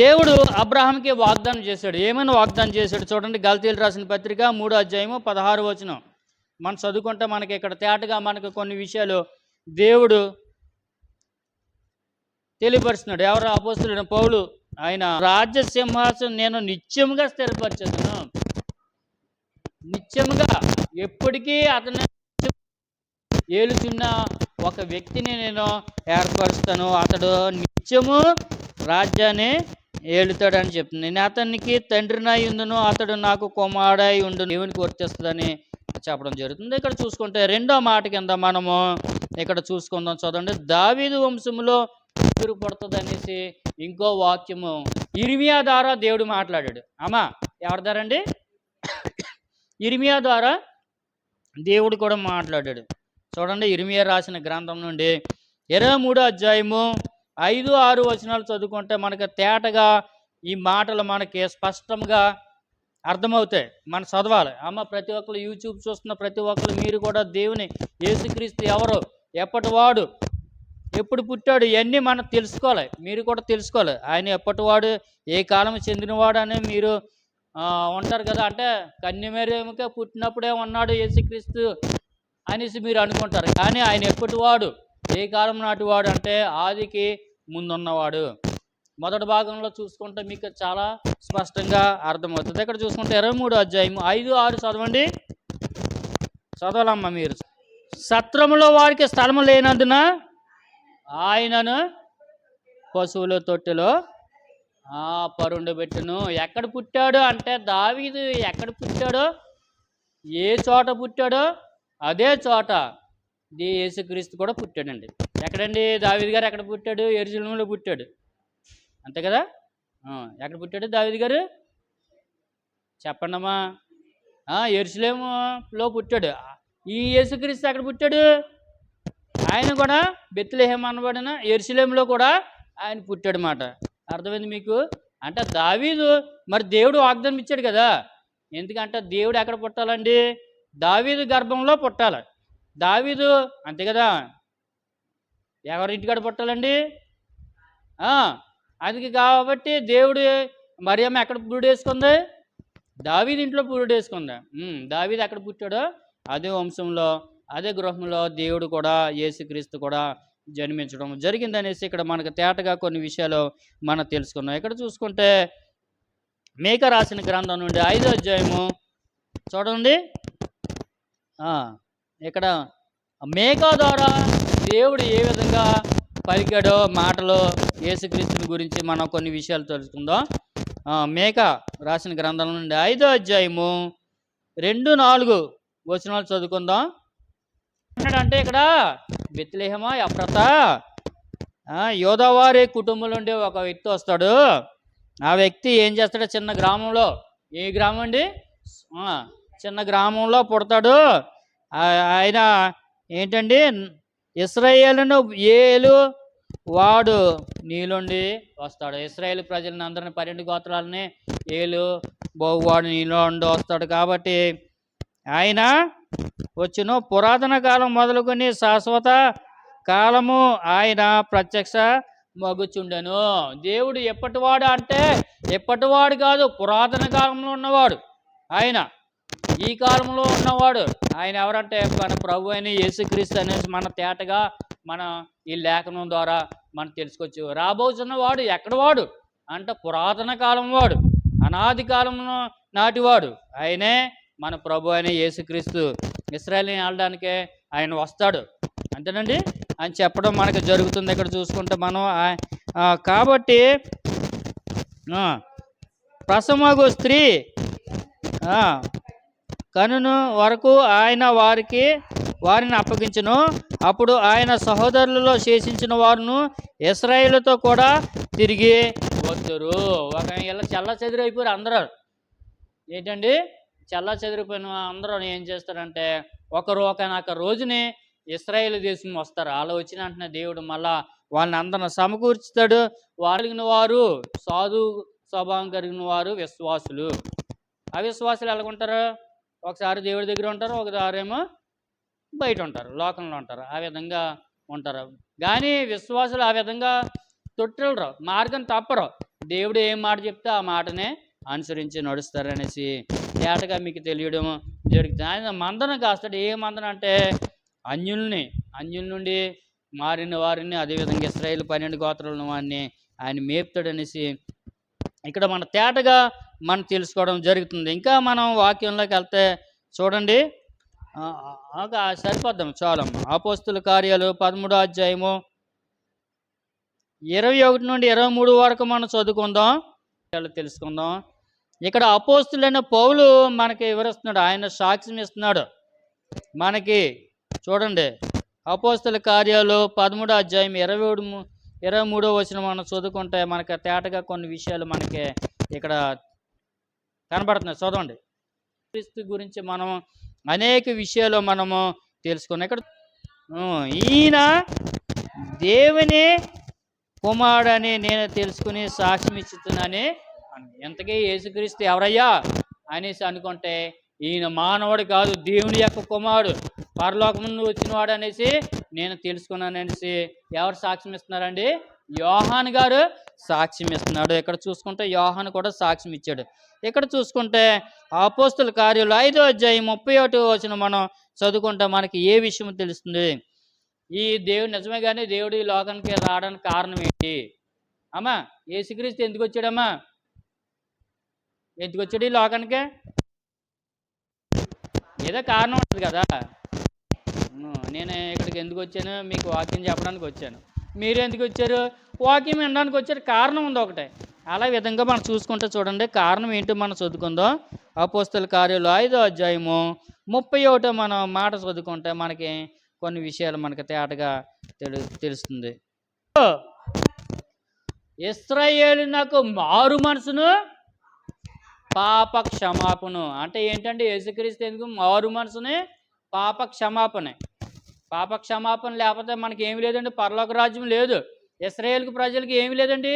దేవుడు అబ్రహాంకి వాగ్దానం చేశాడు. ఏమైనా వాగ్దానం చేశాడు చూడండి. గల్తీలు రాసిన పత్రిక మూడో అధ్యాయము పదహారు వచనం. మనం చదువుకుంటే మనకి ఇక్కడ తేటగా మనకు కొన్ని విషయాలు దేవుడు తెలియపరుస్తున్నాడు. ఎవరు అపోస్తులుడు పౌలు. ఆయన రాజ్య సింహాసనం నేను నిత్యముగా స్థిరపరచదును నిత్యముగా ఎప్పటికీ అతను ఏలుచున్న ఒక వ్యక్తిని నేను ఏర్పరుస్తాను. అతడు నిత్యము రాజ్యాన్ని ఏలుతాడని చెప్తుంది. నేను అతనికి తండ్రినై ఉండును అతడు నాకు కుమారుడై ఉండును. దేవునికి వర్తిస్తుందని చెప్పడం జరుగుతుంది. ఇక్కడ చూసుకుంటే రెండో మాట కింద మనము ఇక్కడ చూసుకుందాం. చూడండి. దావీదు వంశములో కూతురు పడుతుంది అనేసి ఇంకో వాక్యము ఇరిమియా ద్వారా దేవుడు మాట్లాడాడు. అమ్మా ఎవరి ద్వారా అండి ద్వారా దేవుడు కూడా మాట్లాడాడు. చూడండి. ఇరిమియా రాసిన గ్రంథం నుండి ఇరవై మూడో అధ్యాయము ఐదు ఆరు వచనాలు చదువుకుంటే మనకి తేటగా ఈ మాటలు మనకి స్పష్టంగా అర్థమవుతాయి. మనం చదవాలి. అమ్మ ప్రతి ఒక్కరు యూట్యూబ్ చూస్తున్న ప్రతి ఒక్కరు మీరు కూడా దేవుని యేసుక్రీస్తు ఎవరు? ఎప్పటివాడు ఎప్పుడు పుట్టాడు? ఇవన్నీ మనం తెలుసుకోవాలి. మీరు కూడా తెలుసుకోవాలి. ఆయన ఎప్పటివాడు ఏ కాలం చెందినవాడు అని మీరు ఉంటారు కదా? అంటే కన్యమేరేమికే పుట్టినప్పుడే ఉన్నాడు యేసుక్రీస్తు అనేసి మీరు అనుకుంటారు. కానీ ఆయన ఎప్పటివాడు ఏ కాలం నాటివాడు అంటే ఆదికి ముందున్నవాడు? మొదటి భాగంలో చూసుకుంటే మీకు చాలా స్పష్టంగా అర్థమవుతుంది. ఇక్కడ చూసుకుంటే ఇరవై మూడు అధ్యాయం ఐదు ఆరు చదవండి. చదవాలమ్మా మీరు. సత్రములో వారికి స్థలము లేనందున ఆయనను పశువుల తొట్టెలో ఆ పరుండు పెట్టును ఎక్కడ పుట్టాడు అంటే దావీదు ఎక్కడ పుట్టాడో? ఏ చోట పుట్టాడో? అదే చోట. ఇది యేసుక్రీస్తు కూడా పుట్టాడండి. ఎక్కడండి? దావీదు గారు ఎక్కడ పుట్టాడు? ఎరుజలంలో పుట్టాడు. అంతే కదా? ఎక్కడ పుట్టాడు దావీదు గారు? చెప్పండమ్మా. ఎరుసలేములో పుట్టాడు. ఈ యేసుక్రీస్తు ఎక్కడ పుట్టాడు? ఆయన కూడా బెత్లెహేం అనబడిన ఎరుసలేంలో కూడా ఆయన పుట్టాడు మాట అర్థమైంది మీకు? అంటే దావీదు మరి దేవుడు వాగ్దానం ఇచ్చాడు కదా. ఎందుకంటే దేవుడు ఎక్కడ పుట్టాలండి? దావీదు గర్భంలో పుట్టాలి. దావీదు అంతే కదా? ఎవరి ఇంటికాడ పుట్టాలండి? ఆ, అది కాబట్టి దేవుడు మరియమ్మ ఎక్కడ పురుడు వేసుకుంది? దావీది ఇంట్లో పురుడు వేసుకుంది. దావీది ఎక్కడ పుట్టాడో అదే వంశంలో అదే గృహంలో దేవుడు కూడా యేసుక్రీస్తు కూడా జన్మించడం జరిగిందనేసి ఇక్కడ మనకు తేటగా కొన్ని విషయాలు మనం తెలుసుకున్నాం. ఇక్కడ చూసుకుంటే మేక రాసిన గ్రంథం నుండి ఐదో అధ్యాయము చూడండి. ఇక్కడ మేక ద్వారా దేవుడు ఏ విధంగా పలికాడో మాటలో యేసుక్రీస్తుని గురించి మనం కొన్ని విషయాలు తెలుసుకుందాం. మేక రాసిన గ్రంథం నుండి ఐదో అధ్యాయము రెండు నాలుగు వచనాలు చదువుకుందాం. అంటే ఇక్కడ బెత్లేహమా ఎఫ్రత యోధవారి కుటుంబంలో ఉండే ఒక వ్యక్తి వస్తాడు. ఆ వ్యక్తి ఏం చేస్తాడు? చిన్న గ్రామంలో ఏ గ్రామం అండి? చిన్న గ్రామంలో పుడతాడు. ఆయన ఏంటండి? ఇస్రాయేలును ఏలు వాడు. నీలుండి వస్తాడు. ఇస్రాయేల్ ప్రజలను అందరిని పన్నెండు గోత్రాలని ఏలు బహువాడు నీలో వస్తాడు కాబట్టి ఆయన వచ్చును. పురాతన కాలం మొదలుకొని శాశ్వత కాలము ఆయన ప్రత్యక్ష మగుచుండెను. దేవుడు ఎప్పటివాడు అంటే ఎప్పటివాడు కాదు పురాతన కాలంలో ఉన్నవాడు. ఆయన ఈ కాలంలో ఉన్నవాడు ఆయన ఎవరంటే మన ప్రభు అయిన యేసుక్రీస్తు అనేసి మన తేటగా మన ఈ లేఖనం ద్వారా మనం తెలుసుకోవచ్చు. రాబోతున్న వాడు ఎక్కడ వాడు? అంటే పురాతన కాలం వాడు అనాది కాలంలో నాటివాడు ఆయనే మన ప్రభు అయిన యేసుక్రీస్తు. ఇస్రాయల్ని ఆడడానికే ఆయన వస్తాడు. అంతేనండి? అని చెప్పడం మనకు జరుగుతుంది ఇక్కడ చూసుకుంటే మనం. కాబట్టి ప్రసమగు స్త్రీ కనును వరకు ఆయన వారికి వారిని అప్పగించను. అప్పుడు ఆయన సహోదరులలో శేషించిన వారును ఇస్రాయిల్తో కూడా తిరిగి వద్దరు ఒక ఇలా చల్ల చెదిరైపోయారు అందరూ. ఏంటండి? చల్ల చెదిరిపోయిన అందరూ ఏం చేస్తారంటే ఒకరు ఒకనొక రోజుని ఇస్రాయేల్ దేశం వస్తారు. అలా వచ్చిన వెంటనే దేవుడు మళ్ళా వాళ్ళని అందరిని సమకూర్చుతాడు. వాళ్ళగిన వారు సాధు స్వభావం కలిగిన వారు విశ్వాసులు. అవిశ్వాసులు ఎలాగుంటారు? ఒకసారి దేవుడి దగ్గర ఉంటారు ఒకసారేమో బయట ఉంటారు లోకంలో ఉంటారు ఆ విధంగా ఉంటారు. కానీ విశ్వాసులు ఆ విధంగా తొట్టిల్లరు మార్గం తప్పరు. దేవుడు ఏం మాట చెప్తే ఆ మాటనే అనుసరించి నడుస్తారనేసి తేటగా మీకు తెలియడం జరుగుతుంది. ఆయన మందన కాస్తాడు. ఏ మందన అంటే అన్యుల్ని అన్యుల నుండి మారిన వారిని అదేవిధంగా ఇస్రాయేల్ పన్నెండు గోత్రాలను వారిని ఆయన మేపుతాడనేసి ఇక్కడ మన తేటగా మనం తెలుసుకోవడం జరుగుతుంది. ఇంకా మనం వాక్యంలోకి వెళ్తే చూడండి. సరిపోద్దాం చాలమ్మ అపోస్తుల కార్యాలు పదమూడో అధ్యాయము ఇరవై ఒకటి నుండి ఇరవై మూడు వరకు మనం చదువుకుందాం. విషయాలు తెలుసుకుందాం. ఇక్కడ అపోస్తులైన పౌలు మనకి వివరిస్తున్నాడు. ఆయన సాక్ష్యం ఇస్తున్నాడు. మనకి చూడండి. అపోస్తుల కార్యాలు పదమూడో అధ్యాయం ఇరవై ఏడు ఇరవై మూడో వచ్చిన మనం చదువుకుంటే మనకి తేటగా కొన్ని విషయాలు మనకి ఇక్కడ కనబడుతున్నాయి. చదవండి క్రీస్తు గురించి మనం అనేక విషయాలు మనము తెలుసుకున్నాం. ఇక్కడ ఈయన దేవుని కుమారుడని నేను తెలుసుకుని సాక్ష్యం ఇస్తున్నానని ఎంతకీ యేసుక్రీస్తు ఎవరయ్యా అనేసి అనుకుంటే ఈయన మానవుడు కాదు దేవుని యొక్క కుమారుడు. పరలోకం నుండి వచ్చినవాడు అనేసి నేను తెలుసుకున్నాను అనేసి ఎవరు సాక్ష్యం ఇస్తున్నారండి? యోహాన్ గారు సాక్ష్యం ఇస్తున్నాడు. ఇక్కడ చూసుకుంటే యోహాను కూడా సాక్ష్యం ఇచ్చాడు. ఇక్కడ చూసుకుంటే ఆపోస్తుల కార్యాలు ఐదో అధ్యాయం ముప్పై ఒకటి వచ్చిన మనం చదువుకుంటే మనకి ఏ విషయం తెలుస్తుంది? ఈ దేవుడు నిజమే కానీ దేవుడు ఈ లోకానికి రావడానికి కారణం ఏంటి? అమ్మా ఏసుక్రీస్తు ఎందుకు వచ్చాడమ్మా? ఎందుకు వచ్చాడు ఈ లోకానికి? ఏదో కారణం ఉంటుంది కదా. నేను ఇక్కడికి ఎందుకు వచ్చాను? మీకు వాక్యం చెప్పడానికి వచ్చాను. మీరు ఎందుకు వచ్చారు? వాక్యం వినడానికి వచ్చారు. కారణం ఉంది ఒకటే. అలా విధంగా మనం చూసుకుంటే చూడండి కారణం ఏంటో మనం చదువుకుందాం. అపోస్తుల కార్యాలు ఐదో అధ్యాయము ముప్పై ఒకటో మనం మాట చదువుకుంటే మనకి కొన్ని విషయాలు మనకి తేటగా తెలు తెలుస్తుంది. ఇస్రాయేలు నాకు మారు మనసును పాప క్షమాపణ అంటే ఏంటంటే యేసుక్రీస్తు ఎందుకు మారు మనసుని? పాప క్షమాపణ. పాప క్షమాపణ లేకపోతే మనకి ఏమి లేదండి. పరలోక రాజ్యం లేదు. ఇస్రాయేల్కి ప్రజలకి ఏమి లేదండి.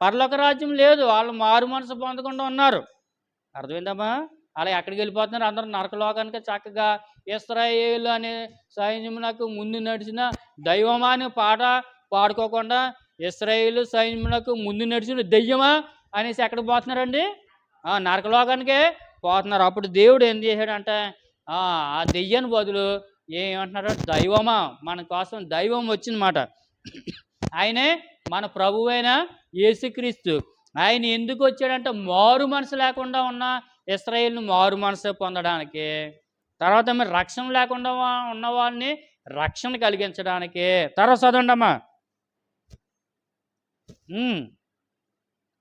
పరలోక రాజ్యం లేదు. వాళ్ళు మారు మనసు పొందకుండా ఉన్నారు. అర్థమైందమ్మా? అలా ఎక్కడికి వెళ్ళిపోతున్నారు? అందరూ నరకలోకానికి చక్కగా ఇస్రాయేల్ అనే సైన్యమునకు ముందు నడిచిన దైవమా అనే పాట పాడుకోకుండా ఇస్రాయేల్ సైన్యమునకు ముందు నడిచిన దెయ్యమా అనేసి ఎక్కడికి పోతున్నారండి? నరకలోకానికే పోతున్నారు. అప్పుడు దేవుడు ఏం చేశాడంటే ఆ దెయ్యాన్ని బదులు ఏమంటున్నాడు దైవమా? మన కోసం దైవం వచ్చిందన్నమాట. ఆయనే మన ప్రభువైన యేసుక్రీస్తు. ఆయన ఎందుకు వచ్చాడంటే మారు మనసు లేకుండా ఉన్న ఇస్రాయేల్ని మారు మనసు పొందడానికి. తర్వాత మరి రక్షణ లేకుండా ఉన్న వాళ్ళని రక్షణ కలిగించడానికి. తర్వాత చదవండమ్మా.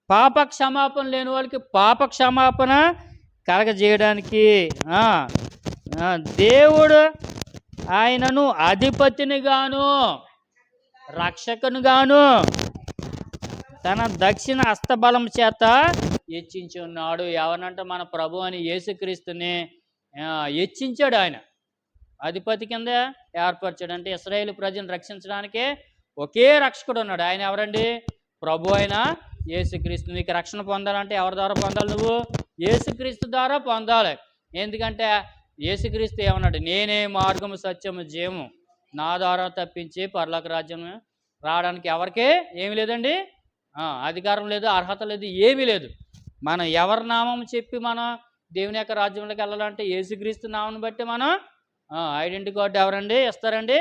పాప క్షమాపణ లేని వాళ్ళకి పాప క్షమాపణ కలగజేయడానికి దేవుడు ఆయనను అధిపతిని గాను రక్షకుని గాను తన దక్షిణ హస్తబలం చేత హెచ్చించి ఉన్నాడు ఎవరంటే మన ప్రభు అని యేసుక్రీస్తుని హెచ్చించాడు ఆయన. అధిపతి కింద ఏర్పరచాడు అంటే ఇస్రాయేల్ ప్రజలను రక్షించడానికే ఒకే రక్షకుడు ఉన్నాడు. ఆయన ఎవరండి? ప్రభు అయిన యేసుక్రీస్తు. నీకు రక్షణ పొందాలంటే ఎవరి ద్వారా పొందాలి నువ్వు? యేసుక్రీస్తు ద్వారా పొందాలి. ఎందుకంటే యేసుక్రీస్తు ఏమన్నాడు? నేనే మార్గము సత్యము జీవము. నా ద్వారా తప్పించి పర్లోక రాజ్యం రావడానికి ఎవరికే ఏమి లేదండి? అధికారం లేదు అర్హత లేదు ఏమీ లేదు. మనం ఎవరి నామం చెప్పి మనం దేవుని యొక్క రాజ్యంలోకి వెళ్ళాలంటే యేసుక్రీస్తు నామం బట్టి మనం ఐడెంటిటీ కార్డు ఎవరండి? ఇస్తారండి?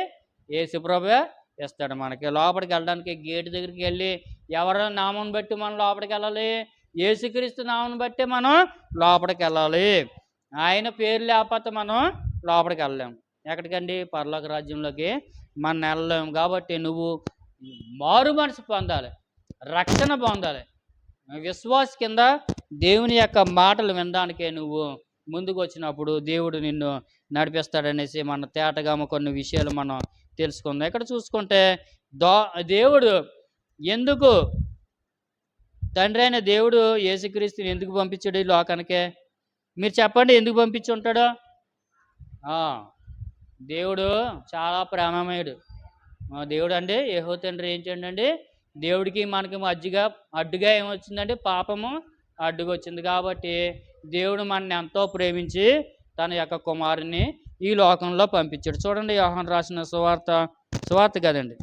యేసు ప్రభే ఇస్తాడు మనకి. లోపలికి వెళ్ళడానికి గేట్ దగ్గరికి వెళ్ళి ఎవరి నామం బట్టి మనం లోపలికి వెళ్ళాలి? యేసుక్రీస్తు నామం బట్టి మనం లోపలికి వెళ్ళాలి. ఆయన పేరు లేకపోతే మనం లోపలికి వెళ్ళలేము. ఎక్కడికండి? పర్లోక రాజ్యంలోకి మనం వెళ్ళలేము. కాబట్టి నువ్వు మారు మనసు పొందాలి. రక్షణ పొందాలి. విశ్వాస కింద దేవుని యొక్క మాటలు వినడానికే నువ్వు ముందుకు వచ్చినప్పుడు దేవుడు నిన్ను నడిపిస్తాడనేసి మన తేటగా కొన్ని విషయాలు మనం తెలుసుకుందాం. ఇక్కడ చూసుకుంటే దో దేవుడు ఎందుకు తండ్రి అయిన దేవుడు యేసుక్రీస్తుని ఎందుకు పంపించాడు ఈ లోకానికి? మీరు చెప్పండి ఎందుకు పంపించి ఉంటాడు? దేవుడు చాలా ప్రేమమయుడు దేవుడు అండి యహో తండ్రి ఏం చేయండి దేవుడికి మనకి అడ్డుగా అడ్డుగా ఏమొచ్చిందంటే పాపము అడ్డుగా వచ్చింది కాబట్టి దేవుడు మనని ఎంతో ప్రేమించి తన యొక్క కుమారుని ఈ లోకంలో పంపించాడు. చూడండి యోహన్ రాసిన సువార్త సువార్త కదండి?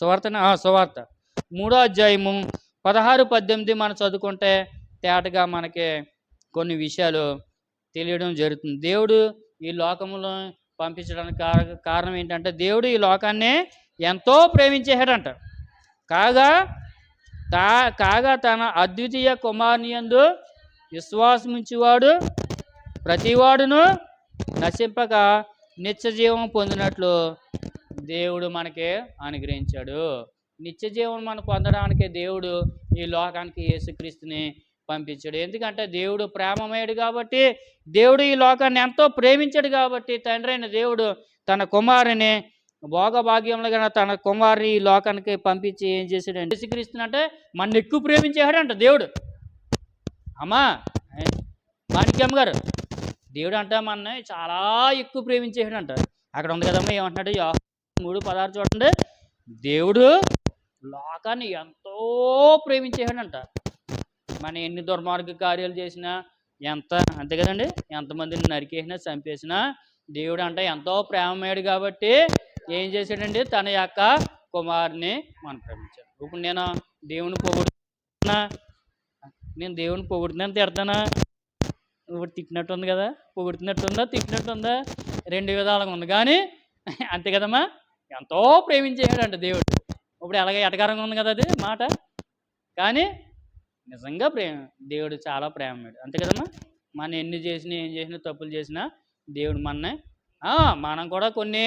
సువార్తన? ఆ, సువార్త. మూడో అధ్యాయము పదహారు పద్దెనిమిది మనం చదువుకుంటే తేటగా మనకి కొన్ని విషయాలు తెలియడం జరుగుతుంది. దేవుడు ఈ లోకంలో పంపించడానికి కారణం ఏంటంటే దేవుడు ఈ లోకాన్ని ఎంతో ప్రేమించేశాడంట. కాగా తా కాగా తన అద్వితీయ కుమారుని యందు విశ్వాసముంచువాడు ప్రతివాడును నశింపక నిత్యజీవం పొందినట్లు దేవుడు మనకి అనుగ్రహించాడు. నిత్యజీవం మనం పొందడానికి దేవుడు ఈ లోకానికి యేసుక్రీస్తుని పంపించాడు. ఎందుకంటే దేవుడు ప్రేమమయుడు కాబట్టి దేవుడు ఈ లోకాన్ని ఎంతో ప్రేమించాడు కాబట్టి తండ్రి దేవుడు తన కుమారుని భోగభాగ్యములు గల తన కుమారుని ఈ లోకానికి పంపించి ఏం చేశాడు యేసుక్రీస్తుని అంటే మన ఎక్కువ ప్రేమించాడంట దేవుడు. అమ్మా మాణిక్యమ్మ గారు దేవుడు అంటే మన చాలా ఎక్కువ ప్రేమించేసాడంట అక్కడ ఉంది కదమ్మా ఏమంటున్నాడు? మూడు పదహారు చూడండి. దేవుడు లోకాన్ని ఎంతో ప్రేమించేసాడంట మన ఎన్ని దుర్మార్గ కార్యాలు చేసినా ఎంత అంతే కదండి? ఎంతమందిని నరికేసినా చంపేసినా దేవుడు అంటే ఎంతో ప్రేమమేడు కాబట్టి ఏం చేశాడండి? తన యొక్క కుమారుని మనం ప్రేమించాడు. ఇప్పుడు నేను దేవుని పొగుడుతున్నా నేను దేవుని పొగుడుతున్నాను తిడతానా? ఇప్పుడు తిట్టినట్టు ఉంది కదా? పొగుడుతున్నట్టు ఉందా తిట్టినట్టు ఉందా రెండు విధాలుగా ఉంది. కానీ అంతే కదమ్మా? ఎంతో ప్రేమించేయాడంట దేవుడు. ఇప్పుడు ఎలాగ ఎటకారంగా ఉంది కదా అది మాట? కానీ నిజంగా ప్రేమ దేవుడు చాలా ప్రేమడు అంతే కదమ్మా? మనం ఎన్ని చేసినా ఏం చేసినా తప్పులు చేసినా దేవుడు మన మనం కూడా కొన్ని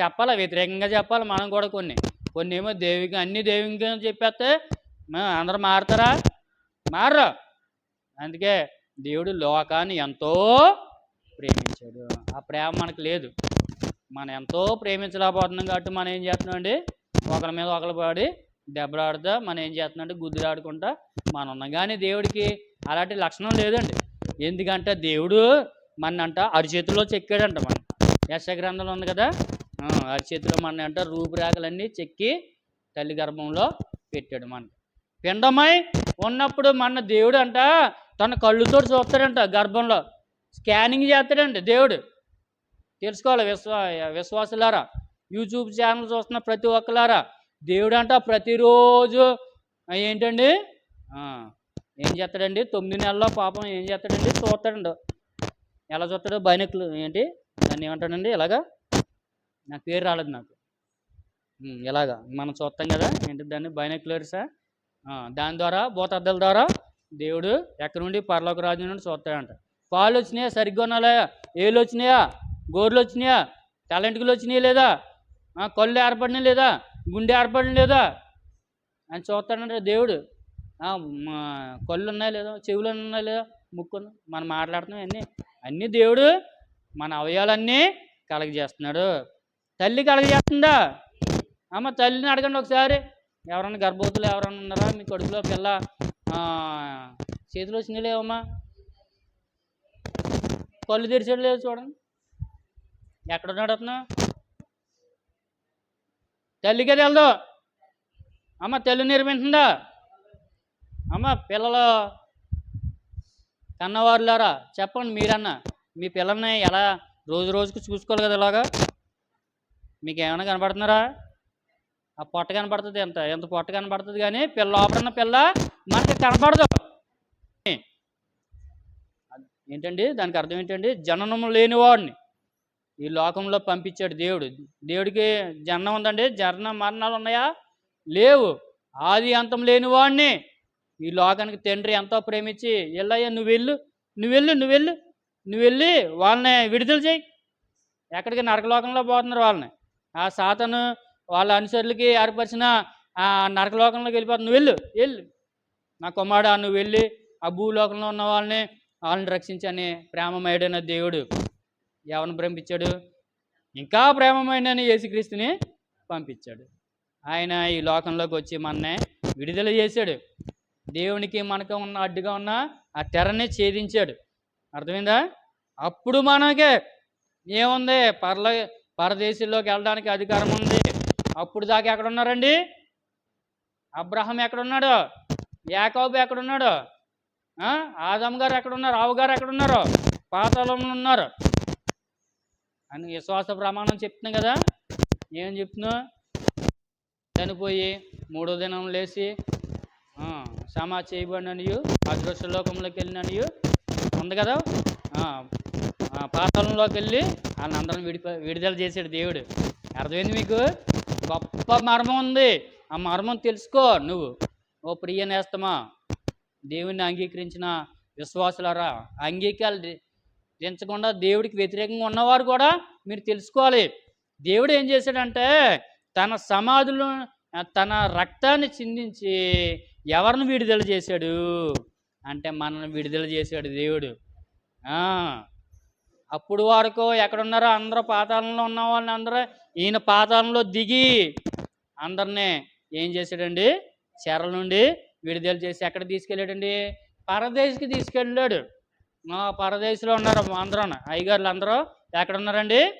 చెప్పాలి? వ్యతిరేకంగా చెప్పాలి? మనం కూడా కొన్ని. కొన్ని ఏమో దేవికి అన్ని దేవికి చెప్పేస్తే అందరు అందరూ మారుతారా? మారరు. అందుకే దేవుడు లోకాన్ని ఎంతో ప్రేమించాడు. ఆ ప్రేమ మనకు లేదు. మనం ఎంతో ప్రేమించలేకపోతున్నాం కాబట్టి మనం ఏం చేస్తున్నాం అండి? ఒకరి మీద ఒకరు పడి దెబ్బలాడుతా మనం ఏం చేస్తున్నాం గుద్దులాడుకుంటా మనం ఉన్నాం కానీ దేవుడికి అలాంటి లక్షణం లేదండి. ఎందుకంటే దేవుడు మనంట అరిచేతిలో చెక్కాడంట మనం. యశ గ్రంథంలో ఉంది కదా? అరిచేతిలో మన అంట రూపురేఖలన్నీ చెక్కి తల్లి గర్భంలో పెట్టాడు మన పిండమై ఉన్నప్పుడు మన దేవుడు అంట తన కళ్ళుతో చూస్తాడంట గర్భంలో. స్కానింగ్ చేస్తాడండి దేవుడు. తెలుసుకోవాలి విశ్వా విశ్వాసులారా? యూట్యూబ్ ఛానల్ చూస్తున్న ప్రతి ఒక్కలారా? దేవుడు అంట ప్రతిరోజు ఏంటండి? ఏం చేస్తాడండి? తొమ్మిది నెలల్లో పాపం ఏం చేస్తాడండి? చూస్తాడండి. ఎలా చూస్తాడు? బైనకులు ఏంటి? దాన్ని ఏమంటాడండి? ఇలాగా నా పేరు రాలేదు నాకు. ఇలాగా మనం చూస్తాం కదా ఏంటి దాన్ని? బైనక్యులర్సా? దాని ద్వారా భూతద్దల ద్వారా దేవుడు ఎక్కడి నుండి? పరలోక రాజు నుండి చూస్తాడంట. పాలు వచ్చినాయా? సరిగ్గా ఉన్నాయా? ఏళ్ళు వచ్చినాయా? గోర్లు వచ్చినాయా? తలంటికలు వచ్చినాయా లేదా? కళ్ళు ఏర్పడినాయి లేదా? గుండె ఏర్పడడం లేదా? ఆయన చూస్తాడంటే దేవుడు కళ్ళు ఉన్నాయా లేదా? చెవులు ఉన్నాయా లేదా? ముక్కు మనం మాట్లాడుతున్నాం అన్నీ అన్నీ దేవుడు మన అవయాలన్నీ కలగజేస్తున్నాడు. తల్లి కలగజేస్తుందా? అమ్మ తల్లిని అడగండి ఒకసారి. ఎవరైనా గర్భవతులు ఎవరన్నా ఉన్నారా? మీ కడుపులో పిల్ల చేతిలో వచ్చినాయి లేవమ్మా? కళ్ళు తెరిచాడు లేదు చూడండి. ఎక్కడున్నాడు అతను? తల్లికే తెలదు. అమ్మ తల్లి నిర్మించిందా అమ్మ పిల్లలు కన్నవారులారా చెప్పండి మీరన్నా. మీ పిల్లల్ని ఎలా రోజు రోజుకి చూసుకోవాలి కదా ఇలాగా? మీకు ఏమైనా కనపడుతున్నారా? ఆ పొట్ట కనపడుతుంది ఎంత? ఎంత పొట్ట కనపడుతుంది కానీ పిల్ల లోపడున్న పిల్ల మనకి కనపడదు. ఏంటండి? దానికి అర్థం ఏంటండి? జననము లేనివాడిని. ఈ లోకంలో పంపించాడు దేవుడు. దేవుడికి జననం ఉందండి. జనన మరణాలు ఉన్నాయా? లేవు. ఆది అంతం లేనివాడిని ఈ లోకానికి తండ్రి ఎంతో ప్రేమించి వెళ్ళయ్యా నువ్వు వెళ్ళు నువ్వు వెళ్ళు నువ్వు వెళ్ళు నువ్వు వెళ్ళి వాళ్ళని విడుదల చేయి. ఎక్కడికి? నరకలోకంలో పోతున్నారు వాళ్ళని. ఆ సాతను వాళ్ళ అనుసరులకి ఏర్పరిచిన ఆ నరకలోకంలోకి వెళ్ళిపోతుంది నువ్వు వెళ్ళు. వెళ్ళు నా కుమారుడా నువ్వు వెళ్ళి ఆ భూలోకంలో ఉన్న వాళ్ళని వాళ్ళని రక్షించని ప్రేమమయుడైన దేవుడు. ఎవరిని భ్రమించాడు ఇంకా ప్రేమమైన యేసుక్రీస్తుని పంపించాడు. ఆయన ఈ లోకంలోకి వచ్చి మననే విడుదల చేశాడు. దేవునికి మనకు ఉన్న అడ్డుగా ఉన్న ఆ తెరని ఛేదించాడు. అర్థమైందా? అప్పుడు మనకే ఏముంది? పర్ల పరదేశంలోకి వెళ్ళడానికి అధికారం ఉంది. అప్పుడు దాకా ఎక్కడ ఉన్నారండి అబ్రహం ఎక్కడున్నాడు? యాకోబు ఎక్కడున్నాడు? ఆదమ్ గారు ఎక్కడున్నారు? రావు గారు ఎక్కడున్నారు? పాతాళంలో ఉన్నారు. అని విశ్వాస ప్రమాణం చెప్తున్నా కదా? ఏం చెప్తున్నా చనిపోయి మూడో దినం లేచి క్షమా చేయబడినయు చేయబడిననియు అదృశ్య లోకంలోకి వెళ్ళిననియు ఉంది కదా? ఆ, పాతాళంలోకి వెళ్ళి వాళ్ళందరం విడిప విడుదల చేశాడు దేవుడు. అర్థమైంది మీకు? గొప్ప మర్మం ఉంది. ఆ మర్మం తెలుసుకో నువ్వు. ఓ ప్రియ నేస్తమా దేవుణ్ణి అంగీకరించిన విశ్వాసులారా దించకుండా దేవుడికి వ్యతిరేకంగా ఉన్నవారు కూడా మీరు తెలుసుకోవాలి. దేవుడు ఏం చేశాడంటే తన సమాధులు తన రక్తాన్ని చిందించి ఎవరిని విడుదల చేశాడు? అంటే మనల్ని విడుదల చేశాడు దేవుడు. అప్పుడు వరకు ఎక్కడున్నారో అందరూ పాతాళంలో ఉన్న వాళ్ళని అందరూ ఈయన పాతాళంలో దిగి అందరినీ ఏం చేశాడండి? చెరల నుండి విడుదల చేసి ఎక్కడ తీసుకెళ్ళాడండి? పరదేశికి తీసుకెళ్ళాడు. పరదేశంలో ఉన్నారు అందరూ. అయ్యగారులు అందరూ ఎక్కడ ఉన్నారండి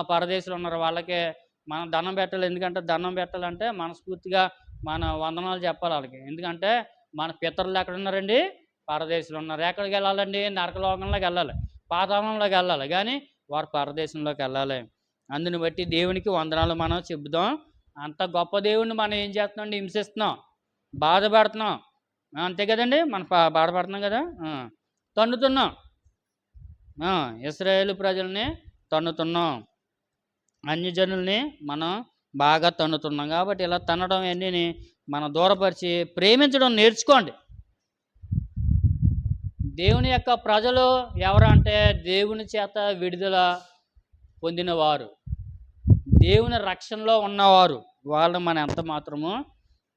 పరదేశంలో ఉన్నారు. వాళ్ళకి మనం దండం పెట్టాలి. ఎందుకంటే దండం పెట్టాలంటే మనస్ఫూర్తిగా మన వందనాలు చెప్పాలి వాళ్ళకి. ఎందుకంటే మన పితరులు ఎక్కడ ఉన్నారండి పరదేశంలో ఉన్నారు. ఎక్కడికి వెళ్ళాలండి? నరకలోకంలోకి వెళ్ళాలి. పాతాళంలోకి వెళ్ళాలి. కానీ వారు పరదేశంలోకి వెళ్ళాలి. అందుని బట్టి దేవునికి వందనాలు మనం చెబుదాం. అంత గొప్ప దేవుణ్ణి మనం ఏం చేస్తున్నాం హింసిస్తున్నాం. బాధపడుతున్నాం. అంతే కదండి? మనం పా- బాధపడుతున్నాం కదా? తన్నుతున్నాం. ఇస్రాయేల్ ప్రజల్ని తన్నుతున్నాం. అన్యజనుల్ని మనం బాగా తన్నుతున్నాం కాబట్టి ఇలా తన్నడం అన్నీ మనం దూరపరిచి ప్రేమించడం నేర్చుకోండి. దేవుని యొక్క ప్రజలు ఎవరంటే దేవుని చేత విడుదల పొందినవారు. దేవుని రక్షణలో ఉన్నవారు. వాళ్ళని మనం ఎంత మాత్రము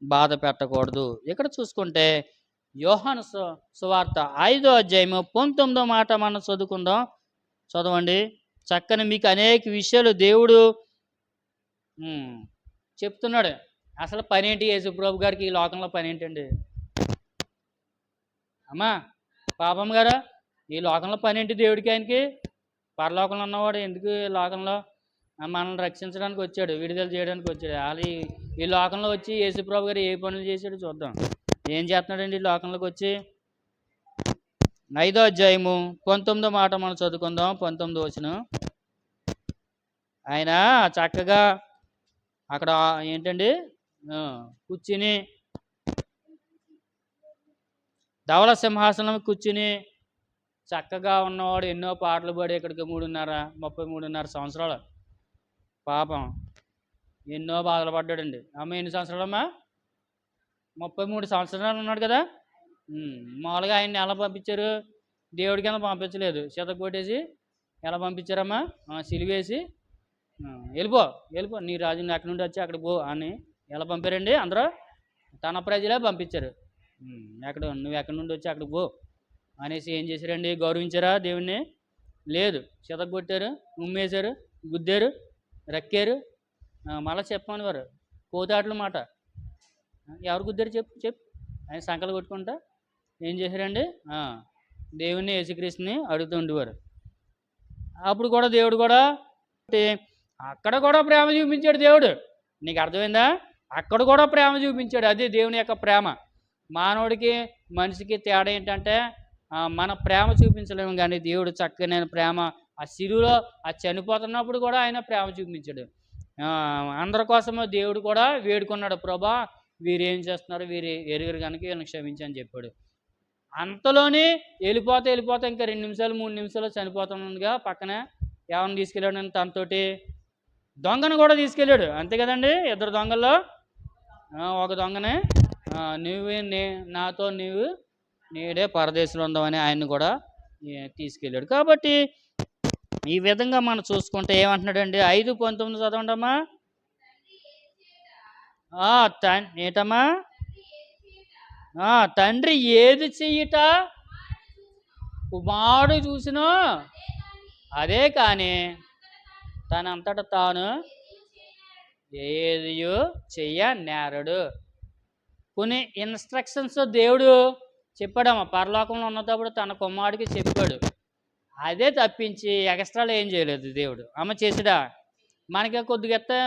బాధ పెట్టకూడదు. ఇక్కడ చూసుకుంటే యోహాను సు- సువార్త ఐదో అధ్యాయము పంతొమ్మిదో మాట మనం చదువుకుందాం. చదవండి. చక్కని మీకు అనేక విషయాలు దేవుడు చెప్తున్నాడు. అసలు పని ఏంటి యేసుప్రభు గారికి ఈ లోకంలో పని ఏంటండి అమ్మా పాపం గారా? ఈ లోకంలో పని ఏంటి దేవుడికి ఆయనకి? పరలోకంలో ఉన్నవాడు ఎందుకు ఈ లోకంలో? మనల్ని రక్షించడానికి వచ్చాడు విడుదల చేయడానికి వచ్చాడు. వాళ్ళు ఈ- ఈ లోకంలో వచ్చి యేసుప్రభు గారు ఏ పనులు చేశాడు చూద్దాం. ఏం చేస్తున్నాడండి లోకంలోకి వచ్చి? ఐదో అధ్యాయము పంతొమ్మిదో మాట మనం చదువుకుందాం పంతొమ్మిదో వచ్చిన ఆయన చక్కగా అక్కడ ఏంటండి? కూర్చుని ధవల సింహాసనం కూర్చుని చక్కగా ఉన్నవాడు ఎన్నో పాటలు పాడి ఇక్కడికి మూడున్నర ముప్పై మూడున్నర సంవత్సరాలు. పాపం ఎన్నో బాధలు పడ్డాడండి. అమ్మ ఎన్ని సంవత్సరాలమ్మా? ముప్పై మూడు సంవత్సరాలు ఉన్నాడు కదా? మామూలుగా ఆయన్ని ఎలా పంపించారు? దేవుడి కింద పంపించలేదు. చేత కొట్టేసి ఎలా పంపించారమ్మా? సిలివేసి. వెళ్ళిపో వెళ్ళిపో. నీ రాజు నువ్వు ఎక్కడి నుండి వచ్చి అక్కడ పో. అని ఎలా పంపారండి? అందరూ తన ప్రజలే పంపించారు. ఎక్కడ నువ్వు ఎక్కడి నుండి వచ్చి అక్కడ పో. అనేసి ఏం చేశారండి? గౌరవించారా దేవుణ్ణి? లేదు. కొట్టారు ఉమ్మేశారు గుద్దారు రక్కారు. మళ్ళీ చెప్పమని వారు కోతాట్ల మాట. ఎవరు గుద్దారు చెప్పు చెప్పు. ఆయన సంకలు కొట్టుకుంటా. ఏం చేశారండి? దేవుణ్ణి యేసుక్రీస్తుని అడుగుతూ ఉండేవారు. అప్పుడు కూడా దేవుడు కూడా అక్కడ కూడా ప్రేమ చూపించాడు దేవుడు. నీకు అర్థమైందా? అక్కడ కూడా ప్రేమ చూపించాడు. అదే దేవుని యొక్క ప్రేమ. మానవుడికి మనిషికి తేడా ఏంటంటే మన ప్రేమ చూపించలేము కానీ దేవుడు చక్కనైన ప్రేమ ఆ సిరులో ఆ చనిపోతున్నప్పుడు కూడా ఆయన ప్రేమ చూపించాడు. అందరి కోసము దేవుడు కూడా వేడుకున్నాడు. ప్రభా వీరు ఏం చేస్తున్నారు? వీరు ఎరుగురు కనుక వీళ్ళని క్షమించని చెప్పాడు. అంతలోనే వెళ్ళిపోతే వెళ్ళిపోతే ఇంకా రెండు నిమిషాలు మూడు నిమిషాలు చనిపోతుండగా పక్కనే ఎవరిని తీసుకెళ్ళాడు తనతోటి దొంగను కూడా తీసుకెళ్ళాడు. అంతే కదండి? ఇద్దరు దొంగల్లో? ఒక దొంగనే. నువ్వు నే నాతో నీవు నేడే పరదేశంలో ఉందామని ఆయన్ని కూడా తీసుకెళ్ళాడు. కాబట్టి ఈ విధంగా మనం చూసుకుంటే ఏమంటున్నాడండి? ఐదు పంతొమ్మిది చదవండి అమ్మా ఏటమ్మా? ఆ, తండ్రి ఏది చెయ్యట కుమారుడు చూసినో? అదే కానీ తనంతట తాను ఏదియో చెయ్య నేరడు. కొన్ని ఇన్స్ట్రక్షన్స్ దేవుడు చెప్పాడమ్మ పరలోకంలో ఉన్నప్పుడు తన కుమారుడికి చెప్పాడు. అదే తప్పించి ఎక్స్ట్రాలు ఏం చేయలేదు దేవుడు. అమ్మ చేసిడా మనకి కొద్దిగా ఎత్తే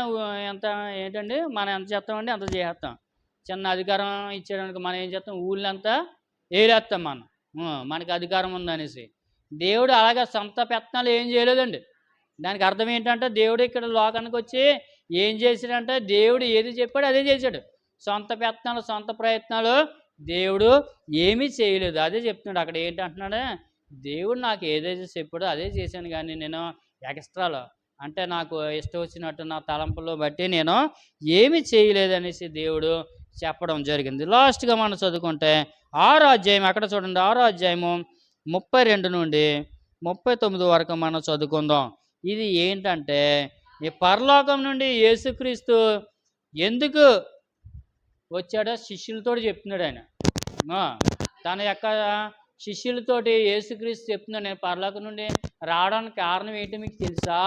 ఎంత ఏంటండి? మనం ఎంత చేస్తామండి? అంత చేస్తాం చిన్న అధికారం ఇచ్చేయడానికి మనం ఏం చేస్తాం? ఊళ్ళంతా వేలేస్తాం మనం. మనకి అధికారం ఉందనేసి. దేవుడు అలాగే సొంత పెత్తనాలు ఏం చేయలేదండి. దానికి అర్థం ఏంటంటే దేవుడు ఇక్కడ లోకానికి వచ్చి ఏం చేశాడంటే దేవుడు ఏది చెప్పాడు అదే చేశాడు. సొంత పెత్తనాలు సొంత ప్రయత్నాలు దేవుడు ఏమీ చేయలేదు. అదే చెప్తున్నాడు. అక్కడ ఏంటంటున్నాడు? దేవుడు నాకు ఏదైతే చెప్పాడో అదే చేశాను కానీ నేను ఎక్స్ట్రాలో అంటే నాకు ఇష్టం వచ్చినట్టు నా తలంపులో బట్టి నేను ఏమి చేయలేదు అనేసి దేవుడు చెప్పడం జరిగింది. లాస్ట్గా మనం చదువుకుంటే ఆరో అధ్యాయం అక్కడ చూడండి? ఆరో అధ్యాయము ముప్పై రెండు నుండి ముప్పై తొమ్మిది వరకు మనం చదువుకుందాం. ఇది ఏంటంటే ఈ పరలోకం నుండి యేసుక్రీస్తు ఎందుకు వచ్చాడో శిష్యులతో చెప్తున్నాడు ఆయన. తన యొక్క శిష్యులతోటి యేసుక్రీస్తు చెప్తున్నాడు నేను పరలోకం నుండి రావడానికి కారణం ఏంటి మీకు తెలుసా?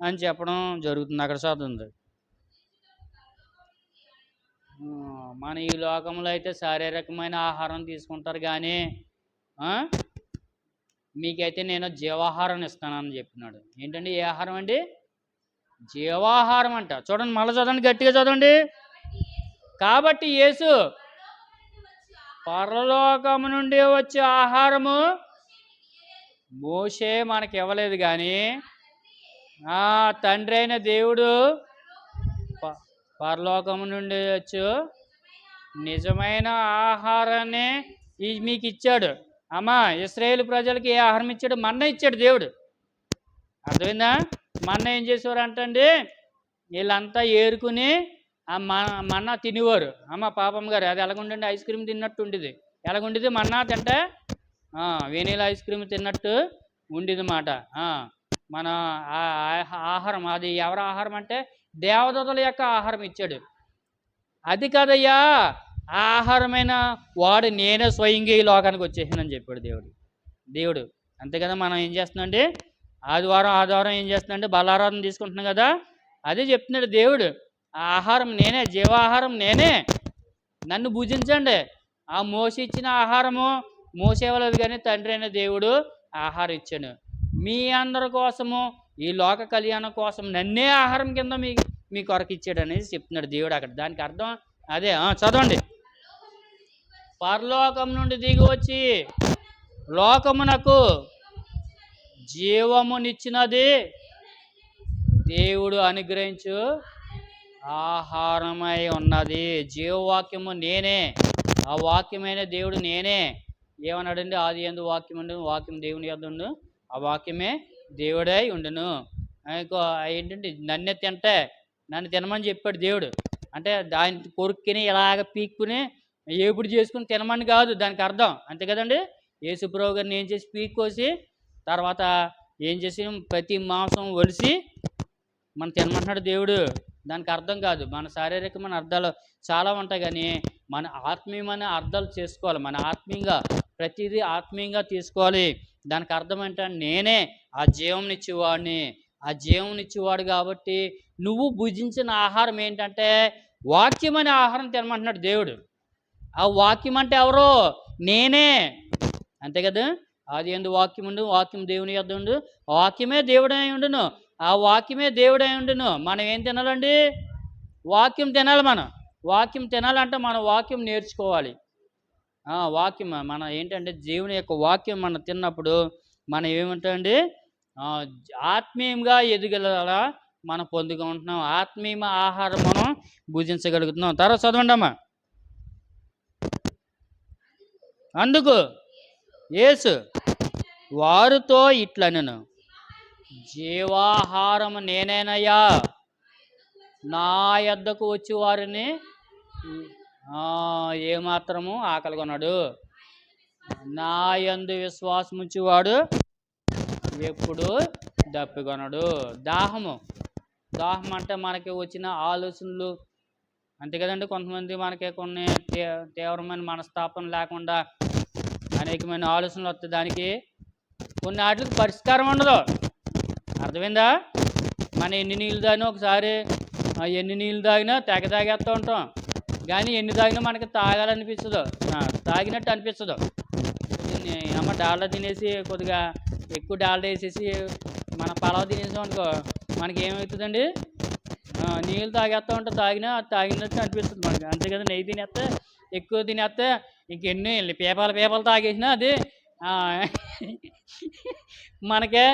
అని చెప్పడం జరుగుతుంది. అక్కడ చదువుతుంది మన ఈ లోకంలో అయితే శారీరకమైన ఆహారం తీసుకుంటారు కానీ మీకైతే నేను జీవాహారం ఇస్తానని చెప్పినాడు. ఏంటండి ఏ ఆహారం అండి? జీవాహారం అంట. చూడండి మళ్ళీ చదవండి గట్టిగా చదవండి. కాబట్టి యేసు పరలోకము నుండి వచ్చే ఆహారము మోసే మనకి ఇవ్వలేదు కానీ తండ్రి అయిన దేవుడు ప- పరలోకము నుండి వచ్చు. నిజమైన ఆహారాన్ని ఈ- మీకు ఇచ్చాడు. అమ్మా ఇస్రాయేల్ ప్రజలకి ఏ ఆహారం ఇచ్చాడు? మన్న ఇచ్చాడు దేవుడు. అర్థమైందా? మన్న ఏం చేసేవారు అంటండి? వీళ్ళంతా ఏరుకుని ఆ మ- తినేవారు. అమ్మ పాపం గారు అది ఎలాగుండండి? ఐస్ క్రీమ్ తిన్నట్టు ఉండేది. ఎలాగుండేది? మన్నా తింటే? వెనీలా ఐస్ క్రీమ్ తిన్నట్టు ఉండేది మాట. మన ఆ- ఆహారం. అది ఎవరి ఆహారం అంటే దేవదూతల యొక్క ఆహారం ఇచ్చాడు. అది కాదయ్యా ఆ ఆహారమైన వాడు నేనే స్వయంగా ఈ లోకానికి వచ్చేసానని చెప్పాడు దేవుడు. దేవుడు అంతే కదా మనం ఏం చేస్తున్నాండి ఆదివారం ఆదివారం ఏం చేస్తున్నాండి బలారాధన తీసుకుంటున్నాం కదా? అదే చెప్తున్నాడు దేవుడు ఆ ఆహారం నేనే జీవాహారం నేనే. నన్ను భుజించండి. ఆ మోసి ఇచ్చిన ఆహారము మోసేవలేదు కానీ తండ్రి అయిన దేవుడు ఆహారం ఇచ్చాడు. మీ అందరి కోసము ఈ లోక కళ్యాణం కోసం నన్నే ఆహారం కింద మీ మీ కొరకు ఇచ్చాడు అనేది చెప్తున్నాడు దేవుడు అక్కడ. దానికి అర్థం? అదే చదవండి. పరలోకం నుండి దిగి వచ్చి లోకమునకు జీవమునిచ్చినది దేవుడు అనుగ్రహించు ఆహారమై ఉన్నది. జీవవాక్యము నేనే. ఆ వాక్యమైన దేవుడు నేనే. ఏమన్నాడండి? ఆది ఎందు వాక్యం అండి వాక్యం దేవుని యొద్ద ఆ వాక్యమే దేవుడై ఉండును. ఏంటంటే నన్నే తింటే నన్ను తినమని చెప్పాడు దేవుడు. అంటే దాని కొరుక్కుని ఇలాగ పీక్కుని ఏపుడు చేసుకుని తినమని కాదు దానికి అర్థం. అంతే కదండి? యేసుప్రభు గారిని ఏం చేసి పీక్కోసి తర్వాత ఏం చేసి ప్రతి మాంసం ఒలిసి మనం తినమంటున్నాడు దేవుడు. దానికి అర్థం కాదు. మన శారీరకమైన అర్థాలు చాలా ఉంటాయి కానీ మన ఆత్మీయమైన అర్థాలు చేసుకోవాలి. మన ఆత్మీయంగా ప్రతిదీ ఆత్మీయంగా తీసుకోవాలి. దానికి అర్థం ఏంటంటే నేనే ఆ జీవంనిచ్చేవాడిని ఆ జీవంనిచ్చేవాడు కాబట్టి నువ్వు భుజించిన ఆహారం ఏంటంటే వాక్యమనే ఆహారం తినమంటున్నాడు దేవుడు. ఆ వాక్యం అంటే ఎవరు? నేనే. అంతే కదా? అది ఎందు వాక్యం ఉండు వాక్యం దేవుని యొద్ద ఉండు వాక్యమే దేవుడే ఉండును. ఆ వాక్యమే దేవుడై ఉండును. మనం ఏం తినాలండి? వాక్యం తినాలి మనం. వాక్యం తినాలంటే మనం వాక్యం నేర్చుకోవాలి. వాక్యం మన ఏంటంటే దేవుని యొక్క వాక్యం మనం తిన్నప్పుడు మనం ఏమంటామండి? ఆత్మీయంగా ఎదుగల మనం పొందుకుంటున్నాం ఆత్మీయ ఆహారం మనం భుజించగలుగుతున్నాం. తర్వాత చదవండమ్మా అందుకు యేసు వారితో ఇట్లనను. జీవాహారం నేనేనయ్యా. నా యొద్దకు వచ్చి వారిని ఏమాత్రము ఆకలి కొన్నాడు నా యందు విశ్వాసం ఉంచేవాడు ఎప్పుడు దప్పికొనడు దాహము. దాహం అంటే మనకి వచ్చిన ఆలోచనలు. అంతే కదండి కొంతమంది మనకి కొన్ని తీవ్రమైన మనస్తాపం లేకుండా అనేకమైన ఆలోచనలు వస్తాయి. దానికి కొన్ని వాటికి పరిష్కారం ఉండదు. అర్థమైందా? మన ఎన్ని నీళ్ళు తాగినా ఒకసారి ఎన్ని నీళ్ళు తాగినా తెగ తాగేస్తూ ఉంటాం. కానీ ఎన్ని తాగినా మనకి తాగాలనిపించదు తాగినట్టు అనిపించదు ఏమో అమ్మ తినేసి కొద్దిగా ఎక్కువ డాల్డా వేసేసి మన పలావ్ తినేసాం అనుకో మనకి ఏమవుతుందండి? నీళ్ళు తాగేస్తూ ఉంటే తాగినా తాగినట్టు అనిపిస్తుంది మనకి. అంతే కదా నెయ్యి తినేస్తే ఎక్కువ తినేస్తే ఇంకెన్ని పేపాలు పేపాలు తాగేసినా అది మనకే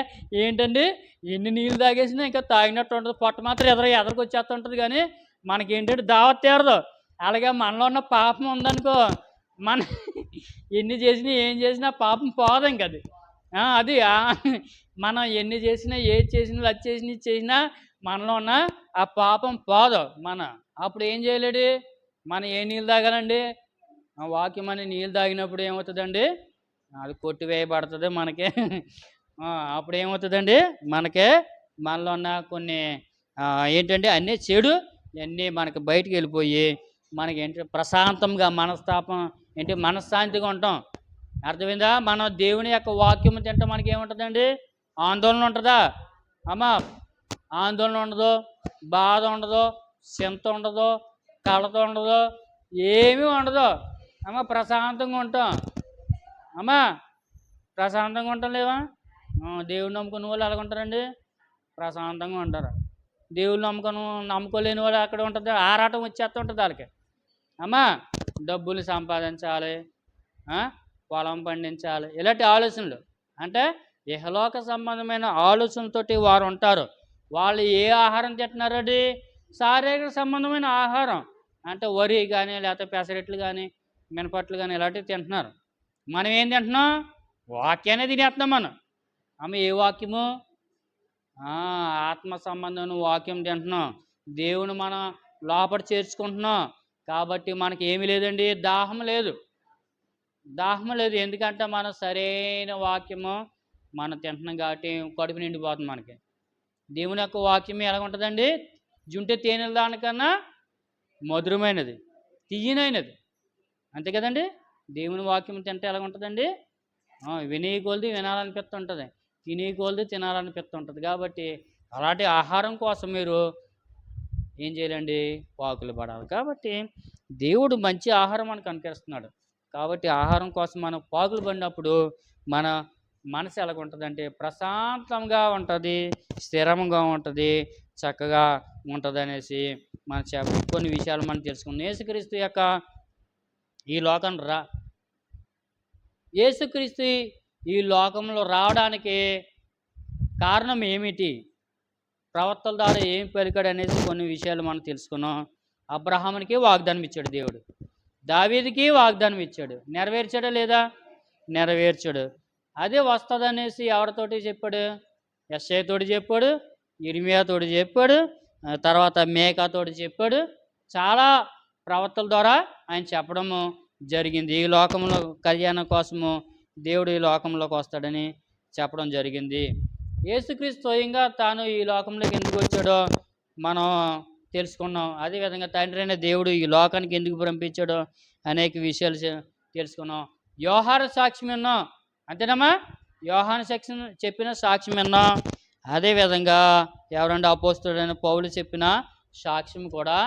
ఏంటండి? ఎన్ని నీళ్ళు తాగేసినా ఇంకా తాగినట్టు ఉంటుంది పొట్ట మాత్రం ఎదురు ఎదరికి వచ్చేస్తుంటుంది కానీ మనకి ఏంటంటే దావత్ తీరదు. అలాగే మనలో ఉన్న పాపం ఉందనుకో మన ఎన్ని చేసినా ఏం చేసినా పాపం పోదు ఇంక అది. అది మనం ఎన్ని చేసినా ఏది చేసినా అది చేసినా ఇది చేసినా మనలో ఉన్న ఆ పాపం పోదు మన. అప్పుడు ఏం చేయలేడు? మనం ఏ నీళ్ళు తాగాలండి? వాక్యం అని నీళ్ళు తాగినప్పుడు ఏమవుతుందండి? అది కొట్టివేయబడుతుంది మనకి. అప్పుడు ఏమవుతుందండి మనకే మనలో ఉన్న కొన్ని ఏంటంటే అన్నీ చెడు అన్నీ మనకి బయటికి వెళ్ళిపోయి మనకి ఏంటి? ప్రశాంతంగా మనస్తాపం ఏంటి? మనశ్శాంతిగా ఉంటాం. అర్థమైందా? మనం దేవుని యొక్క వాక్యం తింటే మనకి ఏముంటుందండి ఆందోళన ఉంటుందా? అమ్మా ఆందోళన ఉండదు బాధ ఉండదు చింత ఉండదు కలత ఉండదు ఏమీ ఉండదు. అమ్మ ప్రశాంతంగా ఉంటాం. అమ్మా ప్రశాంతంగా ఉంటాం లేవా? దేవుడు నమ్ముకున్న వాళ్ళు ఎలాగ ఉంటారండి ప్రశాంతంగా ఉంటారు. దేవుని నమ్ముకొని నమ్ముకోలేని వాళ్ళు అక్కడ ఉంటుంది? ఆరాటం వచ్చేస్తూ ఉంటుంది వాళ్ళకి. అమ్మా డబ్బులు సంపాదించాలి పొలం పండించాలి ఇలాంటి ఆలోచనలు. అంటే ఇహలోక సంబంధమైన ఆలోచనలతోటి వారు ఉంటారు. వాళ్ళు ఏ ఆహారం తింటున్నారండి? శారీరక సంబంధమైన ఆహారం. అంటే వరి కానీ లేకపోతే పెసరెట్లు కానీ మినపట్లు కానీ ఇలాంటివి తింటున్నారు. మనం ఏం తింటున్నాం? వాక్యాన్ని తినేస్తున్నాం మనం. ఆమె ఏ వాక్యము? ఆత్మ సంబంధమైన వాక్యం తింటున్నాం. దేవుని మనం లోపల చేర్చుకుంటున్నాం. కాబట్టి మనకి ఏమీ లేదండి దాహం లేదు. దాహం లేదు ఎందుకంటే మనం సరైన వాక్యము మనం తింటున్నాం కాబట్టి కడుపు నిండిపోతుంది మనకి. దేవుని యొక్క వాక్యం ఎలా ఉంటుందండి? జుంటే తేనెల దానికన్నా మధురమైనది తీయనైనది అంతే కదండి? దేవుని వాక్యం తింటే ఎలా ఉంటుందండి? ఆ, వినే కొలది వినాలనిపిస్తుంటుంది. తినే కొలది తినాలనిపిస్తుంటుంది కాబట్టి అలాంటి ఆహారం కోసం మీరు ఏం చేయాలండి? పాకులు పడాలి. కాబట్టి దేవుడు మంచి ఆహారం మనకు అనుకరిస్తున్నాడు కాబట్టి ఆహారం కోసం మనం పాకులు పడినప్పుడు మన మనసు ఎలాగ ఉంటుందంటే ప్రశాంతంగా ఉంటుంది స్థిరంగా ఉంటుంది చక్కగా ఉంటుంది అనేసి మన కొన్ని విషయాలు మనం తెలుసుకున్నాం యేసుక్రీస్తు యొక్క ఈ లోకం రా యేసుక్రీస్తు ఈ లోకంలో రావడానికి కారణం ఏమిటి? ప్రవర్తల ద్వారా ఏం పలికాడు అనేది కొన్ని విషయాలు మనం తెలుసుకున్నాం. అబ్రహామునికి వాగ్దానం ఇచ్చాడు దేవుడు. దావీదికి వాగ్దానం ఇచ్చాడు. నెరవేర్చాడా లేదా? నెరవేర్చాడు. అదే వస్తుందనేసి ఎవరితోటి చెప్పాడు? ఎస్ఐ తోటి చెప్పాడు ఇరిమియాతోటి చెప్పాడు తర్వాత మేకాతోటి చెప్పాడు. చాలా ప్రవర్తల ద్వారా ఆయన చెప్పడము జరిగింది. ఈ లోకంలో కళ్యాణం కోసము దేవుడు ఈ లోకంలోకి వస్తాడని చెప్పడం జరిగింది. యేసుక్రీస్తు స్వయంగా తాను ఈ లోకంలోకి ఎందుకు వచ్చాడో మనం తెలుసుకున్నాం. అదేవిధంగా తండ్రి అయిన దేవుడు ఈ లోకానికి ఎందుకు పంపించాడో అనేక విషయాలు తెలుసుకున్నాం. వ్యవహార సాక్ష్యం విన్నాం అంతేనమ్మా? వ్యవహార సాక్ష్యం చెప్పిన సాక్ష్యం విన్నాం అదేవిధంగా ఎవరంటే అపోస్తుడైన పౌలు చెప్పిన సాక్ష్యం కూడా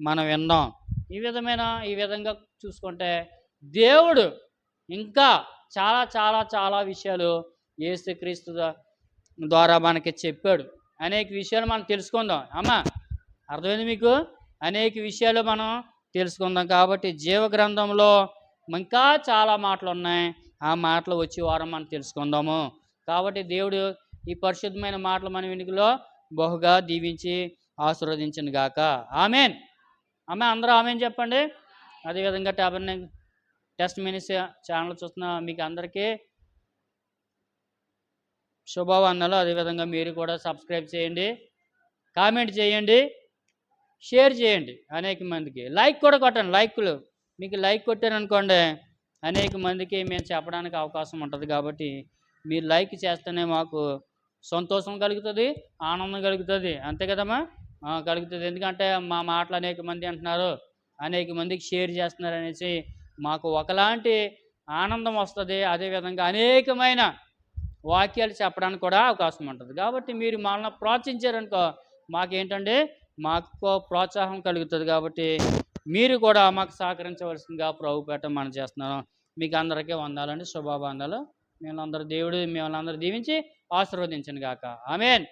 మనం విన్నాం. ఈ విధమైన ఈ విధంగా చూసుకుంటే దేవుడు ఇంకా చాలా చాలా చాలా విషయాలు యేసుక్రీస్తు ద్వారా మనకి చెప్పాడు. అనేక విషయాలు మనం తెలుసుకుందాం. అమ్మా అర్థమైంది మీకు? అనేక విషయాలు మనం తెలుసుకుందాం కాబట్టి జీవ గ్రంథంలో ఇంకా చాలా మాటలు ఉన్నాయి. ఆ మాటలు వచ్చే వారం మనం తెలుసుకుందాము. కాబట్టి దేవుడు ఈ పరిశుద్ధమైన మాటలు మన వెనుకలో బహుగా దీవించి ఆశీర్వదించను గాక. ఆమెన్. ఆమె అందరూ ఆమెన్ చెప్పండి. అదేవిధంగా ట్యాబర్ టెస్ట్ మినిస్ ఛానల్ చూస్తున్న మీకు అందరికీ శుభవందనలు అదేవిధంగా మీరు కూడా సబ్స్క్రైబ్ చేయండి కామెంట్ చేయండి షేర్ చేయండి అనేక మందికి. లైక్ కూడా కొట్టండి లైక్లు. మీకు లైక్ కొట్టారనుకోండి అనేక మందికి మేము చెప్పడానికి అవకాశం ఉంటుంది కాబట్టి మీరు లైక్ చేస్తేనే మాకు సంతోషం కలుగుతుంది ఆనందం కలుగుతుంది. అంతే కదమ్మా? కలుగుతుంది. ఎందుకంటే మా మాటలు అనేక మంది అంటున్నారు అనేక మందికి షేర్ చేస్తున్నారు అనేసి మాకు ఒకలాంటి ఆనందం వస్తుంది అదేవిధంగా అనేకమైన వాక్యాలు చెప్పడానికి కూడా అవకాశం ఉంటుంది. కాబట్టి మీరు మనల్ని ప్రోత్సహించారనుకో మాకేంటంటే మాకు ప్రోత్సాహం కలుగుతుంది కాబట్టి మీరు కూడా మాకు సహకరించవలసిందిగా ప్రభుపేట మనం చేస్తున్నాను. మీకు అందరికీ వందాలండి. శుభాబంధాలు అందరూ దేవుడు మిమ్మల్ని అందరూ దీవించి ఆశీర్వదించను గాక. ఆమెన్.